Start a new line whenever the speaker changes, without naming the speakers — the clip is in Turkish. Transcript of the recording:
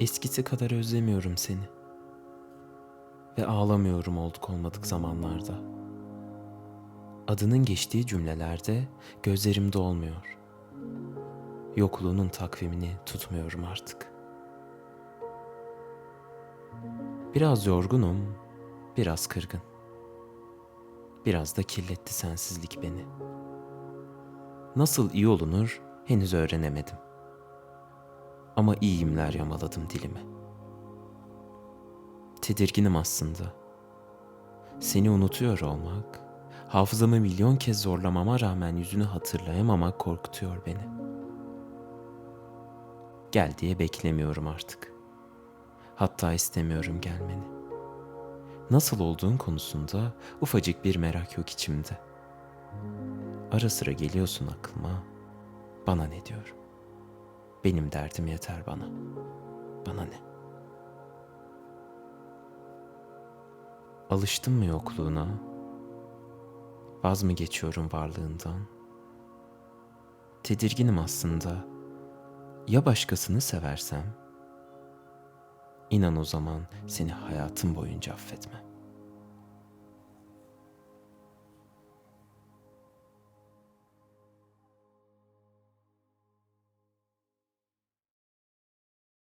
Eskisi kadar özlemiyorum seni. Ve ağlamıyorum olduk olmadık zamanlarda. Adının geçtiği cümlelerde gözlerim dolmuyor. Yokluğunun takvimini tutmuyorum artık. Biraz yorgunum, biraz kırgın. Biraz da kirletti sensizlik beni. Nasıl iyi olunur henüz öğrenemedim. Ama iyimler yamaladım dilime. Tedirginim aslında. Seni unutuyor olmak, hafızamı milyon kez zorlamama rağmen yüzünü hatırlayamamak korkutuyor beni. Gel diye beklemiyorum artık. Hatta istemiyorum gelmeni. Nasıl olduğun konusunda ufacık bir merak yok içimde. Ara sıra geliyorsun aklıma. Bana ne diyorum? Benim derdim yeter bana. Bana ne? Alıştım mı yokluğuna? Vaz mı geçiyorum varlığından? Tedirginim aslında. Ya başkasını seversem? İnan o zaman seni hayatım boyunca affetmem.